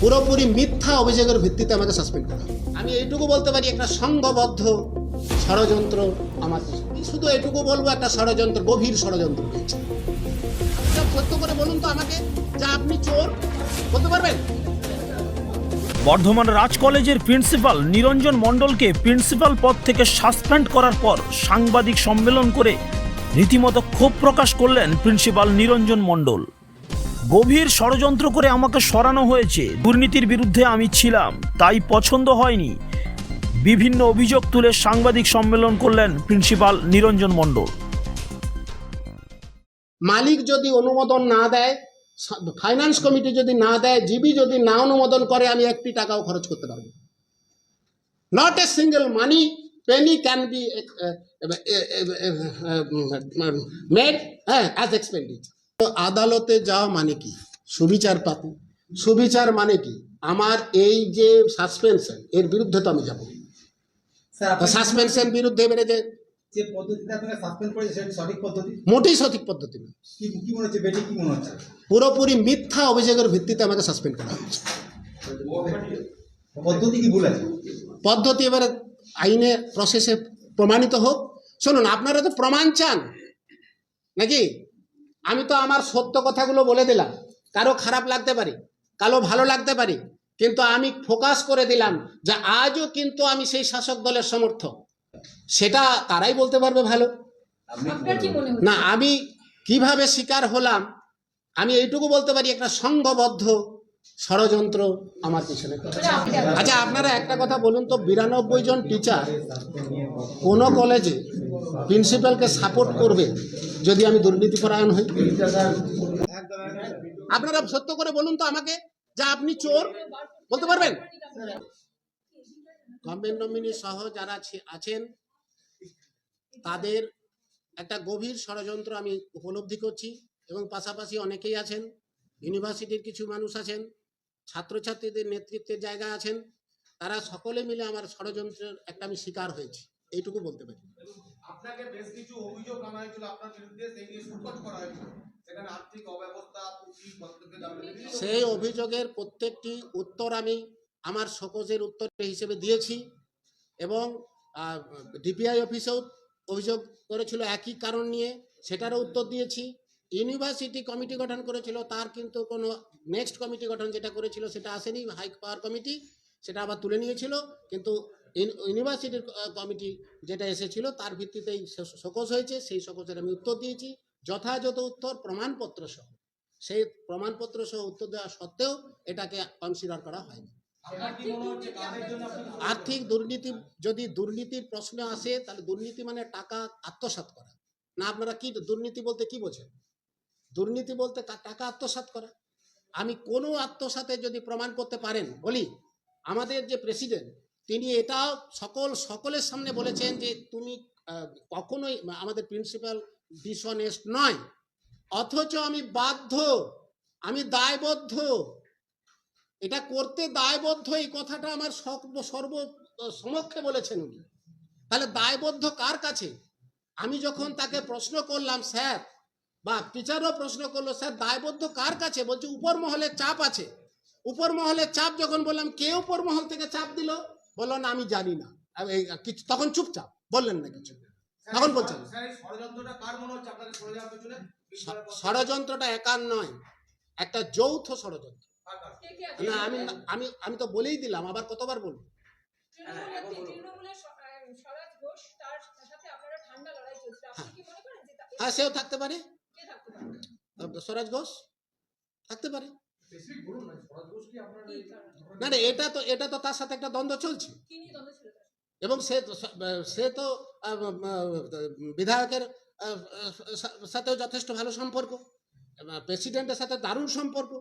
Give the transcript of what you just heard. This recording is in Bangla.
পুরোপুরি মিথ্যা অভিযোগের ভিত্তিতে আমাকে সাসপেন্ড করা আমি এইটুকু বলতে পারি, একটা সংঘবদ্ধ ষড়যন্ত্র আমার শুধু এটুকু বলব, একটা ষড়যন্ত্র, গভীর ষড়যন্ত্র। সত্য করে বলুন তো আমাকে, যে আপনি চোর, বলতে পারবেন? বর্ধমান রাজ কলেজের প্রিন্সিপাল নিরঞ্জন মণ্ডলকে প্রিন্সিপাল পদ থেকে সাসপেন্ড করার পর সাংবাদিক সম্মেলন করে রীতিমতো ক্ষোভ প্রকাশ করলেন প্রিন্সিপাল নিরঞ্জন মণ্ডল। গভীর ষড়যন্ত্র করে আমাকে সরানো হয়েছে। দুর্নীতির বিরুদ্ধে আমি ছিলাম, তাই পছন্দ হয়নি। বিভিন্ন অভিযোগ তুলে সাংবাদিক সম্মেলন করলেন প্রিন্সিপাল নিরঞ্জন মণ্ডল। মালিক যদি অনুমোদন না দেয়, ফাইন্যান্স কমিটি যদি না দেয়, জিবি যদি না অনুমোদন করে, আমি একটি টাকাও খরচ করতে পারব not a single money penny can be made হ্যাঁ অ্যাজ এক্সপেন্ডিচার তো আদালতে যাওয়া মানে কি? সুবিচার পাতি। সুবিচার মানে কি? আমার এই যে সাসপেনশন এর বিরুদ্ধে তো আমি যাব। সাসপেনশন বিরুদ্ধে এবারে যে যে পদ্ধতিতে আপনাকে সাসপেন্ড করেছে সেটা সঠিক পদ্ধতি? মোটেই সঠিক পদ্ধতি না। কি কি মনে হচ্ছে বেটে কি মনে হচ্ছে? পুরোপুরি মিথ্যা অভিযোগের ভিত্তিতে আমাকে সাসপেন্ড করা হয়েছে। পদ্ধতি কি ভুল আছে? পদ্ধতি এবারে আইনে প্রসেসে প্রমাণিত হোক। শুনুন আপনারা তো প্রমাণ চান। নাকি? আমি তো আমার সত্য কথাগুলো বলে দিলাম। কারও খারাপ লাগতে পারে কারও ভালো লাগতে পারে কিন্তু আমি ফোকাস করে দিলাম যে আজও কিন্তু আমি সেই শাসক দলের সমর্থক। সেটা তারাই বলতে পারবে ভালো। আপনার কি মনে হচ্ছে? না আমি কীভাবে শিকার হলাম আমি এইটুকু বলতে পারি একটা সংঘবদ্ধ ষড়যন্ত্র আমার পিছনে আচ্ছা আপনারা একটা কথা বলুন তো বিরানব্বই জন টিচার কোনো কলেজে প্রিন্সিপালকে সাপোর্ট করবে? যদি আমি দুর্নীতিপরায়ণ হই? আপনারা সত্য করে বলুন তো আমাকে, যা আপনি চোর, বলতে পারবেন? গভর্নমেন্ট নমিনি সহ যারা আছেন, তাদের একটা গভীর ষড়যন্ত্র আমি উপলব্ধি করছি এবং পাশাপাশি অনেকেই আছেন, ইউনিভার্সিটির কিছু মানুষ আছেন, ছাত্রছাত্রীদের নেতৃত্বের জায়গা আছেন, তারা সকলে মিলে আমার ষড়যন্ত্রের একটা আমি শিকার হয়েছি। এইটুকু বলতে পারি। আপনাকে বেশ কিছু অভিযোগ আনা হয়েছিল, আপনার বিরুদ্ধে সেই নিয়ে সুপার করা হয়েছিল। সেখানে আর্থিক অব্যবস্থা সেই অভিযোগের প্রত্যেকটি উত্তর আমি আমার সকোজের উত্তর হিসেবে দিয়েছি এবং ডিপিআই অফিসেও অভিযোগ করেছিল একই কারণ নিয়ে, সেটারও উত্তর দিয়েছি। ইউনিভার্সিটি কমিটি গঠন করেছিল, তার কিন্তু কোনো নেক্সট কমিটি গঠন যেটা করেছিল সেটা আসেনি হাই পাওয়ার কমিটি, সেটা আবার তুলে নিয়েছিল। কিন্তু ইউনিভার্সিটির কমিটি যেটা এসেছিল তার ভিত্তিতেই সকোজ হয়েছে। সেই সকোজের আমি উত্তর দিয়েছি। যথাযথ উত্তর প্রমাণপত্র সহ। সেই প্রমাণপত্র সহ উত্তর দেওয়া সত্ত্বেও এটাকে কনসিডার করা হয়নি। আর্থিক দুর্নীতি যদি দুর্নীতির প্রশ্ন আসে তাহলে দুর্নীতি মানে টাকা আত্মসাৎ করা। না আপনারা কি দুর্নীতি বলতে কি বোঝেন? দুর্নীতি বলতে কা- টাকা আত্মসাৎ করা। আমি কোনো আত্মসাতে যদি প্রমাণ করতে পারেন বলি আমাদের যে প্রেসিডেন্ট তিনি এটা সকল, সকলের সামনে বলেছেন যে তুমি কখনোই আমাদের প্রিন্সিপাল ডিসঅনেস্ট নয়। অথচ আমি বাধ্য, আমি দায়বদ্ধ। এটা করতে দায়বদ্ধ এই কথাটা আমার সর্ব, সমক্ষে বলেছেন উনি। তাহলে দায়বদ্ধ কার কাছে? আমি যখন তাকে প্রশ্ন করলাম, স্যার, বা টিচারও প্রশ্ন করল, স্যার, দায়বদ্ধ কার কাছে? বলছে উপর মহলে চাপ আছে। উপর মহলের চাপ যখন বললাম, কে উপর মহল থেকে চাপ দিল? বলল না আমি জানি না। কিছু তখন চুপচাপ বললেন না কিছু। তখন বলছেন ষড়যন্ত্রটা মনে একার নয় একটা যৌথ ষড়যন্ত্র? না আমি আমি আমি তো বলেই দিলাম আবার কতবার বলব? মনে হ্যাঁ সেও থাকতে পারে? স্বরাজ ঘোষ থাকতে পারে। না? না না এটা তো এটা তো তার সাথে একটা দ্বন্দ্ব চলছে? এবং সে সে তো বিধায়কের সাথেও যথেষ্ট ভালো সম্পর্ক প্রেসিডেন্টের সাথে দারুণ সম্পর্ক